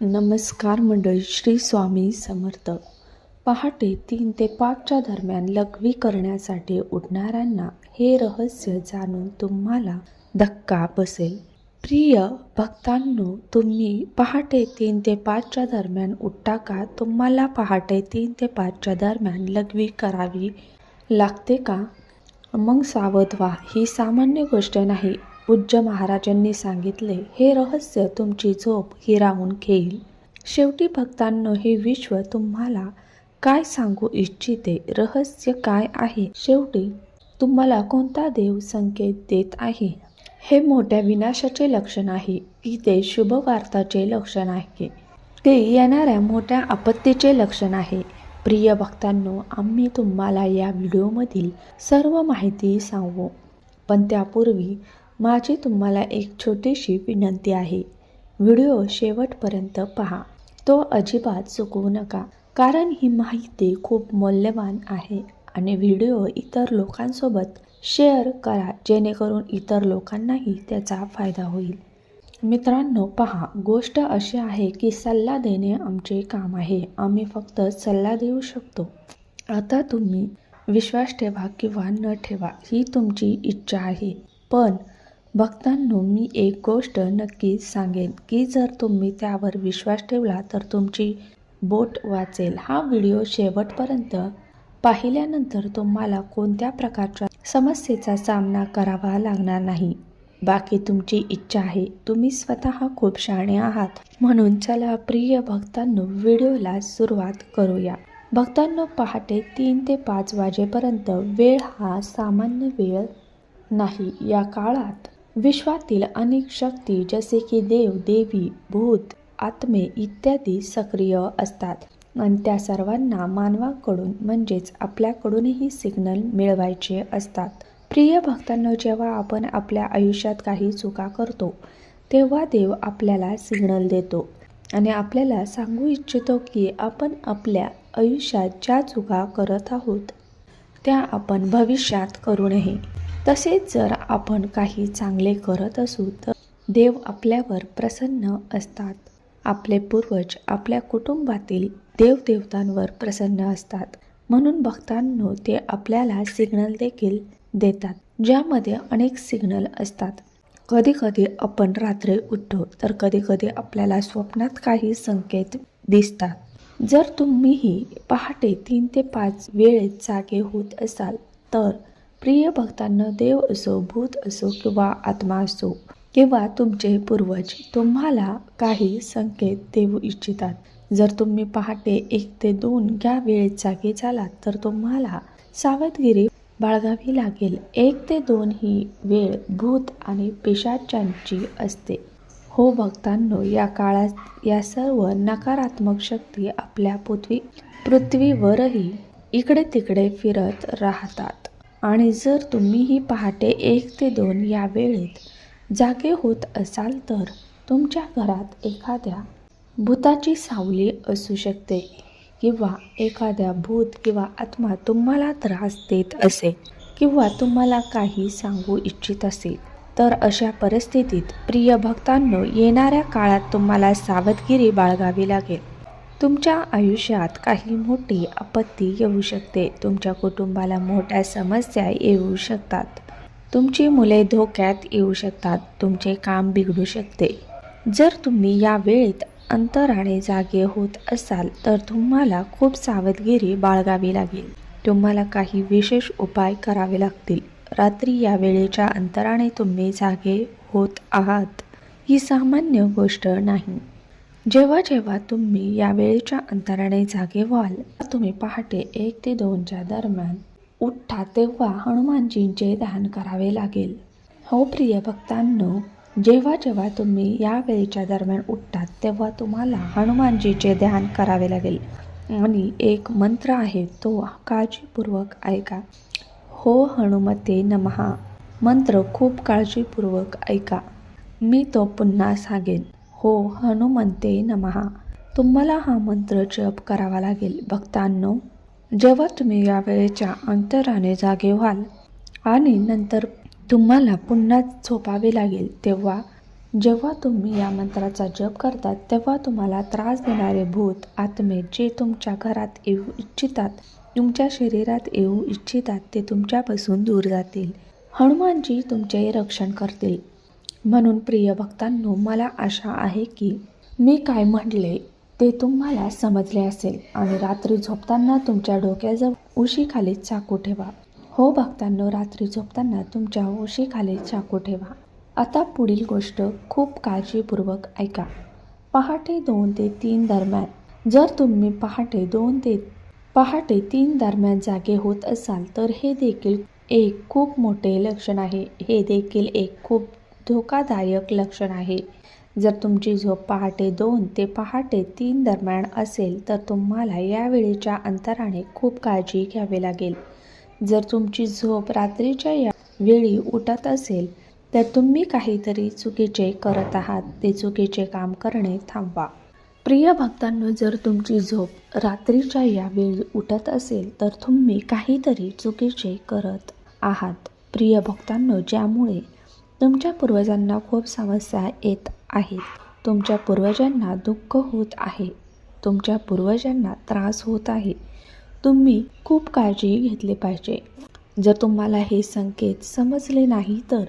नमस्कार मंडळी श्री स्वामी समर्थ. पहाटे तीन ते पाचच्या दरम्यान लघवी करण्यासाठी उठणाऱ्यांना हे रहस्य जाणून तुम्हाला धक्का बसेल. प्रिय भक्तांनो तुम्ही पहाटे तीन ते पाचच्या दरम्यान उठता का? तुम्हाला पहाटे तीन ते पाचच्या दरम्यान लघवी करावी लागते का? मग सावध व्हा. ही सामान्य गोष्ट नाही. पूज्य महाराजांनी सांगितले हे रहस्य तुमची झोप हिरावून घेईल. शेवटी भक्तांनो हे विश्व तुम्हाला काय सांगू इच्छिते? रहस्य काय आहे? शेवटी तुम्हाला कोणता देव संकेत देत आहे? हे मोठ्या विनाशाचे लक्षण आहे. की ते शुभवार्ताचे लक्षण आहे. ते येणाऱ्या मोठ्या आपत्तीचे लक्षण आहे. प्रिय भक्तांनो आम्ही तुम्हाला या व्हिडिओमधील सर्व माहिती सांगू. पण त्यापूर्वी माझी तुम्हाला एक छोटीशी विनंती आहे. व्हिडिओ शेवटपर्यंत पहा. तो अजिबात चुकवू नका कारण ही माहिती खूप मौल्यवान आहे आणि व्हिडिओ इतर लोकांसोबत शेअर करा जेणेकरून इतर लोकांनाही त्याचा फायदा होईल. मित्रांनो पहा. गोष्ट अशी आहे की सल्ला देणे आमचे काम आहे. आम्ही फक्त सल्ला देऊ शकतो. आता तुम्ही विश्वास ठेवा किंवा न ठेवा ही तुमची इच्छा आहे. पण भक्तांनो मी एक गोष्ट नक्कीच सांगेन की जर तुम्ही त्यावर विश्वास ठेवला तर तुमची बोट वाचेल. हा व्हिडिओ शेवटपर्यंत पाहिल्यानंतर तुम्हाला कोणत्या प्रकारच्या समस्येचा सामना करावा लागणार नाही. बाकी तुमची इच्छा आहे. तुम्ही स्वतः खूप शहाणे आहात. म्हणून चला प्रिय भक्तांनो व्हिडिओला सुरुवात करूया. भक्तांनो पहाटे तीन ते पाच वाजेपर्यंत वेळ हा सामान्य वेळ नाही. या काळात विश्वातील अनेक शक्ती जसे की देव देवी भूत आत्मे इत्यादी सक्रिय असतात. आणि त्या सर्वांना मानवाकडून म्हणजेच आपल्याकडूनही सिग्नल मिळवायचे असतात. प्रिय भक्तांनो जेव्हा आपण आपल्या आयुष्यात काही चुका करतो तेव्हा देव आपल्याला सिग्नल देतो. आणि आपल्याला सांगू इच्छितो की आपण आपल्या आयुष्यात ज्या चुका करत आहोत त्या आपण भविष्यात करू नये. तसेच जर आपण काही चांगले करत असू तर देव आपल्यावर प्रसन्न असतात. आपले पूर्वज आपल्या कुटुंबातील देवदेवतांवर प्रसन्न असतात. म्हणून भक्तांनो ते आपल्याला सिग्नल देखील देतात ज्यामध्ये अनेक सिग्नल असतात. कधीकधी आपण रात्री उठतो तर कधीकधी आपल्याला स्वप्नात काही संकेत दिसतात. जर तुम्हीही पहाटे तीन ते पाच वेळेत जागे होत असाल तर प्रिय भक्तांना देव असो भूत असो किंवा आत्मा असो किंवा तुमचे पूर्वज तुम्हाला काही संकेत देऊ इच्छितात. जर तुम्ही पहाटे एक ते दोन या वेळेत जागे झालात तर तुम्हाला सावधगिरी बाळगावी लागेल. एक ते दोन ही वेळ भूत आणि पिशाचांची असते. हो भक्तांनो या काळात या सर्व नकारात्मक शक्ती आपल्या पृथ्वी पृथ्वीवरही इकडे तिकडे फिरत राहतात. आणि जर तुम्हीही पहाटे एक ते दोन या वेळेत जागे होत असाल तर तुमच्या घरात एखाद्या भूताची सावली असू शकते किंवा एखाद्या भूत किंवा आत्मा तुम्हाला त्रास देत असेल किंवा तुम्हाला काही सांगू इच्छित असेल तर अशा परिस्थितीत प्रिय भक्तांनो येणाऱ्या काळात तुम्हाला सावधगिरी बाळगावी लागेल. तुमच्या आयुष्यात काही मोठी आपत्ती येऊ शकते. तुमच्या कुटुंबाला मोठ्या समस्या येऊ शकतात. तुमची मुले धोक्यात येऊ शकतात. तुमचे काम बिघडू शकते. जर तुम्ही या वेळेत अंतराने जागे होत असाल तर तुम्हाला खूप सावधगिरी बाळगावी लागेल. तुम्हाला काही विशेष उपाय करावे लागतील. रात्री या वेळेच्या अंतराने तुम्ही जागे होत आहात. ही सामान्य गोष्ट नाही. जेव्हा जेव्हा तुम्ही या वेळेच्या अंतराने जागे व्हाल तुम्ही पहाटे एक ते दोनच्या दरम्यान उठता तेव्हा हनुमानजींचे ध्यान करावे लागेल. हो प्रिय भक्तांनो जेव्हा जेव्हा तुम्ही या वेळेच्या दरम्यान उठतात तेव्हा तुम्हाला हनुमानजीचे ध्यान करावे लागेल. आणि एक मंत्र आहे तो काळजीपूर्वक ऐका. हो हनुमते नमहा. मंत्र खूप काळजीपूर्वक ऐका. मी तो पुन्हा सांगेन. हो हनुमंते नमहा तुम्हाला हा मंत्र जप करावा लागेल. भक्तांनो जेव्हा तुम्ही या वेळेच्या अंतराने जागे व्हाल आणि नंतर तुम्हाला पुन्हा झोपावे लागेल तेव्हा जेव्हा तुम्ही या मंत्राचा जप करतात तेव्हा तुम्हाला त्रास देणारे भूत आत्मे जे तुमच्या घरात येऊ इच्छितात तुमच्या शरीरात येऊ इच्छितात ते तुमच्यापासून दूर जातील. हनुमानजी तुमचे रक्षण करतील. म्हणून प्रिय भक्तांनो मला आशा आहे की मी काय म्हटले ते तुम्हाला समजले असेल आणि रात्री झोपताना तुमच्या डोक्याजवळ उशीखाली चाकू ठेवा. हो भक्तांनो रात्री झोपताना तुमच्या उशीखाली चाकू ठेवा. आता पुढील गोष्ट खूप काळजीपूर्वक ऐका. पहाटे दोन ते तीन दरम्यान जर तुम्ही पहाटे दोन ते पहाटे तीन दरम्यान जागे होत असाल तर हे देखील एक खूप मोठे लक्षण आहे. हे देखील एक खूप धोकादायक लक्षण आहे. जर तुमची झोप पहाटे दोन ते पहाटे तीन दरम्यान असेल तर तुम्हाला या वेळेच्या अंतराने खूप काळजी घ्यावी लागेल. जर तुमची झोप रात्रीच्या या वेळी उठत असेल तर तुम्ही काहीतरी चुकीचे करत आहात. ते चुकीचे काम करणे थांबवा. प्रिय भक्तांनो जर तुमची झोप रात्रीच्या या वेळी उठत असेल तर तुम्ही काहीतरी चुकीचे करत आहात. प्रिय भक्तांनो ज्यामुळे तुमच्या पूर्वजांना खूप समस्या येत आहेत. तुमच्या पूर्वजांना दुःख होत आहे. तुमच्या पूर्वजांना त्रास होत आहे. तुम्ही खूप काळजी घेतली पाहिजे. जर तुम्हाला हे संकेत समजले नाही तर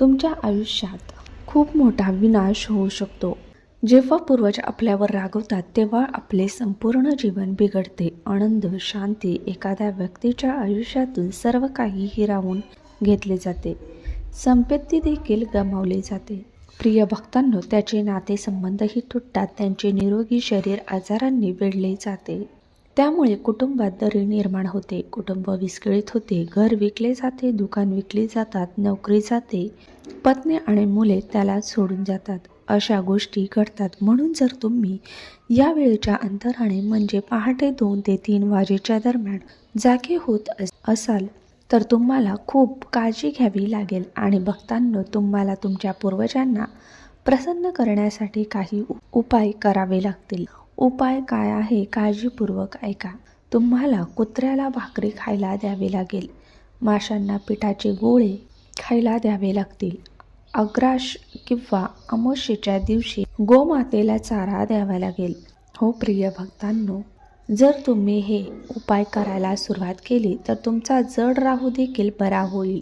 तुमच्या आयुष्यात खूप मोठा विनाश होऊ शकतो. जेव्हा पूर्वज आपल्यावर रागवतात तेव्हा आपले संपूर्ण जीवन बिघडते. आनंद शांती एखाद्या व्यक्तीच्या आयुष्यातून सर्व काही हिरावून घेतले जाते. संपत्ती देखील गमावली जाते. प्रिय भक्तांनो त्याचे नातेसंबंधही तुटतात. त्यांचे निरोगी शरीर आजारांनी वेढले जाते. त्यामुळे कुटुंबात दरी निर्माण होते. कुटुंब विस्कळीत होते. घर विकले जाते दुकान विकली जातात नोकरी जाते. पत्नी आणि मुले त्याला सोडून जातात. अशा गोष्टी घडतात. म्हणून जर तुम्ही या वेळेच्या अंतराने म्हणजे पहाटे दोन ते तीन वाजेच्या दरम्यान जागे होत अस असाल तर तुम्हाला खूप काळजी घ्यावी लागेल आणि भक्तांनो तुम्हाला तुमच्या पूर्वजांना प्रसन्न करण्यासाठी काही उपाय करावे लागतील. उपाय काय आहे काळजीपूर्वक ऐका. तुम्हाला कुत्र्याला भाकरी खायला द्यावी लागेल. माशांना पिठाचे गोळे खायला द्यावे लागतील. अग्राश किंवा अमावस्येच्या दिवशी गोमातेला चारा द्यावा लागेल. हो प्रिय भक्तांनो जर तुम्ही हे उपाय करायला सुरुवात केली तर तुमचा जड राहू देखील बरा होईल.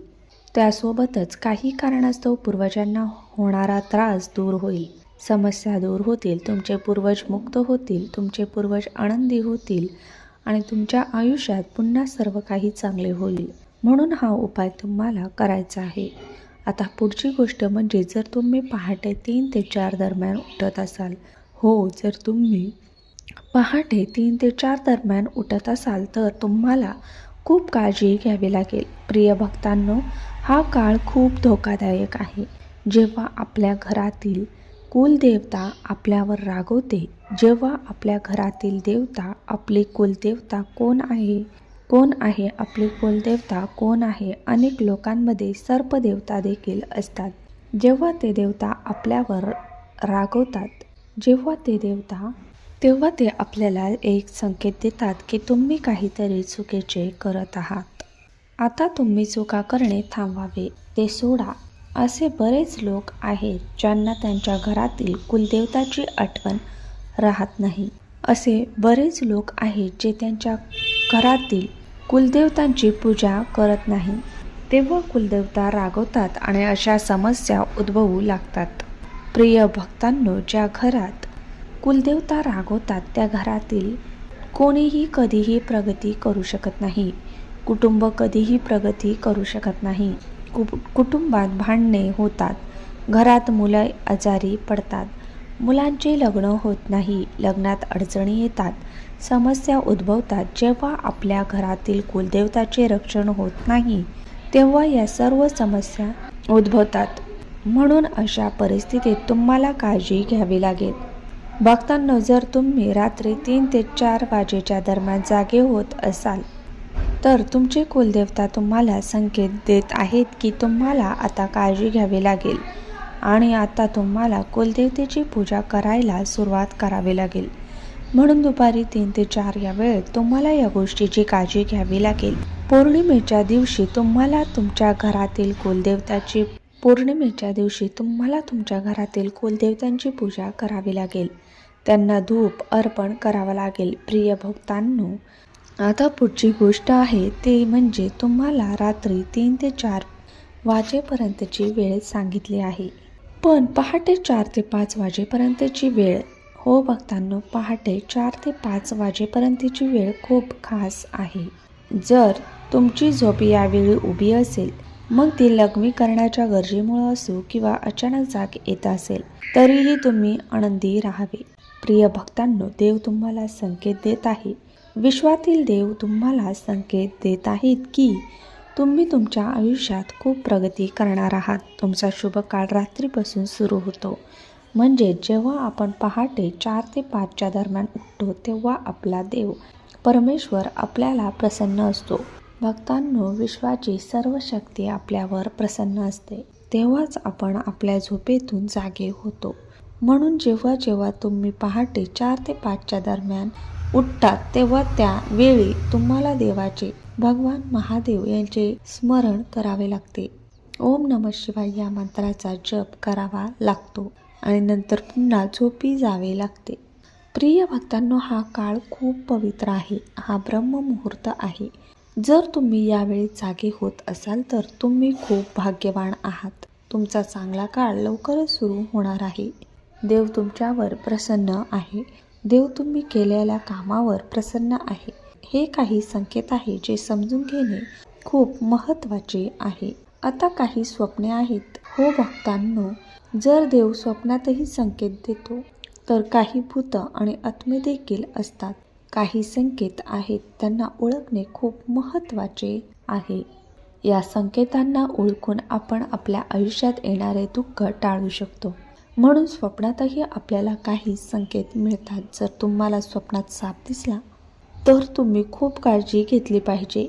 त्यासोबतच काही कारणास्तव पूर्वजांना होणारा त्रास दूर होईल. समस्या दूर होतील तुमचे पूर्वज मुक्त होतील तुमचे पूर्वज आनंदी होतील आणि तुमच्या आयुष्यात पुन्हा सर्व काही चांगले होईल. म्हणून हा उपाय तुम्हाला करायचा आहे. आता पुढची गोष्ट म्हणजे जर तुम्ही पहाटे तीन ते चार दरम्यान उठत असाल हो जर तुम्ही पहाटे तीन ते चार दरम्यान उठत असाल तर तुम्हाला खूप काळजी घ्यावी लागेल. प्रिय भक्तांनो हा काळ खूप धोकादायक आहे. जेव्हा आपल्या घरातील कुलदेवता आपल्यावर रागवते जेव्हा आपल्या घरातील देवता आपली कुलदेवता कोण आहे? कोण आहे? आपली कुलदेवता कोण आहे? अनेक लोकांमध्ये सर्पदेवता देखील असतात. जेव्हा ते देवता आपल्यावर रागवतात जेव्हा ते देवता तेव्हा ते आपल्याला एक संकेत देतात की तुम्ही काहीतरी चुकीचे करत आहात. आता तुम्ही चुका करणे थांबवावे ते सोडा. असे बरेच लोक आहेत ज्यांना त्यांच्या घरातील कुलदेवताची आठवण राहत नाही. असे बरेच लोक आहेत जे त्यांच्या घरातील कुलदेवतांची पूजा करत नाही. तेव्हा कुलदेवता रागवतात आणि अशा समस्या उद्भवू लागतात. प्रिय भक्तांनो ज्या घरात कुलदेवता रागवतात त्या घरातील. कोणीही कधीही प्रगती करू शकत नाही. कुटुंब कधीही प्रगती करू शकत नाही. कु कुटुंबात भांडणे होतात. घरात मुलं आजारी पडतात. मुलांचे लग्न होत नाही. लग्नात अडचणी येतात. समस्या उद्भवतात. जेव्हा आपल्या घरातील कुलदेवताचे रक्षण होत नाही तेव्हा या सर्व समस्या उद्भवतात. म्हणून अशा परिस्थितीत तुम्हाला काळजी घ्यावी लागेल. बघताना जर तुम्ही रात्री तीन ते चार वाजेच्या दरम्यान जागे होत असाल तर तुमचे कुलदेवता तुम्हाला संकेत देत आहेत की तुम्हाला आता काळजी घ्यावी लागेल आणि आता तुम्हाला कुलदेवतेची पूजा करायला सुरुवात करावी लागेल. म्हणून दुपारी तीन ते चार या वेळेत तुम्हाला या गोष्टीची काळजी घ्यावी लागेल. पौर्णिमेच्या दिवशी तुम्हाला तुमच्या घरातील कुलदेवताची पौर्णिमेच्या दिवशी तुम्हाला तुमच्या घरातील कुलदेवतांची पूजा करावी लागेल. त्यांना धूप अर्पण करावं लागेल. प्रिय भक्तांनो आता पुढची गोष्ट आहे ते म्हणजे तुम्हाला रात्री तीन ते चार वाजेपर्यंतची वेळ सांगितली आहे. पण पहाटे चार ते पाच वाजेपर्यंतची वेळ हो भक्तांनो पहाटे चार ते पाच वाजेपर्यंतची वेळ खूप खास आहे. जर तुमची झोप यावेळी उभी असेल मग ती लग्मी करण्याच्या गरजेमुळे असो किंवा अचानक जाग येत असेल तरीही तुम्ही आनंदी राहावे. प्रिय भक्तांनो देव तुम्हाला संकेत देत आहे. विश्वातील देव तुम्हाला संकेत देत आहेत की तुम्ही तुमच्या आयुष्यात खूप प्रगती करणार आहात. तुमचा शुभ काळ रात्रीपासून सुरू होतो. म्हणजे जेव्हा आपण पहाटे चार ते पाचच्या दरम्यान उठतो तेव्हा आपला देव परमेश्वर आपल्याला प्रसन्न असतो. भक्तांनो विश्वाची सर्व शक्ती आपल्यावर प्रसन्न असते. तेव्हाच आपण आपल्या झोपेतून जागे होतो. म्हणून जेव्हा जेव्हा तुम्ही पहाटे चार ते पाचच्या दरम्यान उठतात तेव्हा त्या वेळी तुम्हाला देवाचे भगवान महादेव यांचे स्मरण करावे लागते. ओम नम शिवाय या मंत्राचा जप करावा लागतो आणि नंतर पुन्हा झोपी जावे लागते. प्रिय भक्तांनो हा काळ खूप पवित्र आहे. हा ब्रह्ममुहूर्त आहे. जर तुम्ही यावेळी जागे होत असाल तर तुम्ही खूप भाग्यवान आहात. तुमचा चांगला काळ लवकरच सुरू होणार आहे. देव तुमच्यावर प्रसन्न आहे. देव तुम्ही केलेल्या कामावर प्रसन्न आहे. हे काही संकेत आहे जे समजून घेणे खूप महत्त्वाचे आहे. आता काही स्वप्ने आहेत. हो भक्तांनो जर देव स्वप्नातही संकेत देतो तर काही भूत आणि आत्मे देखील असतात. काही संकेत आहेत त्यांना ओळखणे खूप महत्त्वाचे आहे. या संकेतांना ओळखून आपण आपल्या आयुष्यात येणारे दुःख टाळू शकतो. म्हणून स्वप्नातही आपल्याला काही संकेत मिळतात. जर तुम्हाला स्वप्नात साप दिसला तर तुम्ही खूप काळजी घेतली पाहिजे.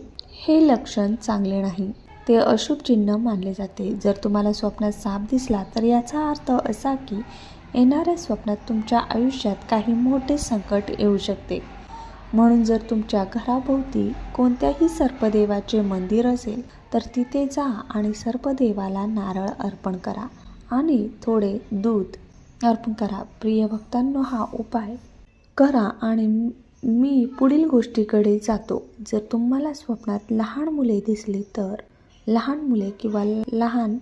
हे लक्षण चांगले नाही. ते अशुभ चिन्ह मानले जाते. जर तुम्हाला स्वप्नात साप दिसला तर याचा अर्थ असा की येणाऱ्या स्वप्नात तुमच्या आयुष्यात काही मोठे संकट येऊ शकते. म्हणून जर तुमच्या घराभोवती कोणत्याही सर्पदेवाचे मंदिर असेल तर तिथे जा आणि सर्पदेवाला नारळ अर्पण करा. आणि थोडे दूध अर्पण करा. प्रिय भक्तांनो हा उपाय करा आणि मी पुढील गोष्टीकडे जातो. जर तुम्हाला स्वप्नात लहान मुले दिसली तर लहान मुले किंवा लहान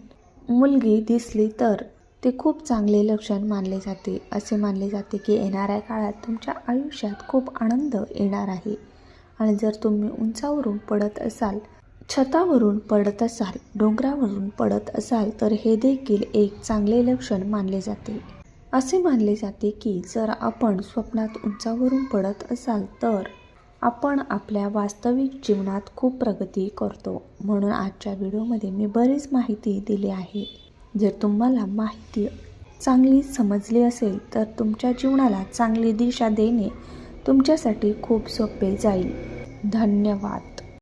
मुलगी दिसली तर ते खूप चांगले लक्षण मानले जाते. असे मानले जाते की येणाऱ्या काळात तुमच्या आयुष्यात खूप आनंद येणार आहे. आणि जर तुम्ही उंचावरून पडत असाल छतावरून पडत असाल डोंगरावरून पडत असाल तर हे देखील एक चांगले लक्षण मानले जाते. असे मानले जाते की जर आपण स्वप्नात उंचावरून पडत असाल तर आपण आपल्या वास्तविक जीवनात खूप प्रगती करतो. म्हणून आजच्या व्हिडिओमध्ये मी बरीच माहिती दिली आहे. जर तुम्हाला माहिती चांगली समजली असेल तर तुमच्या जीवनाला चांगली दिशा देणे तुमच्यासाठी खूप सोपे जाईल. धन्यवाद.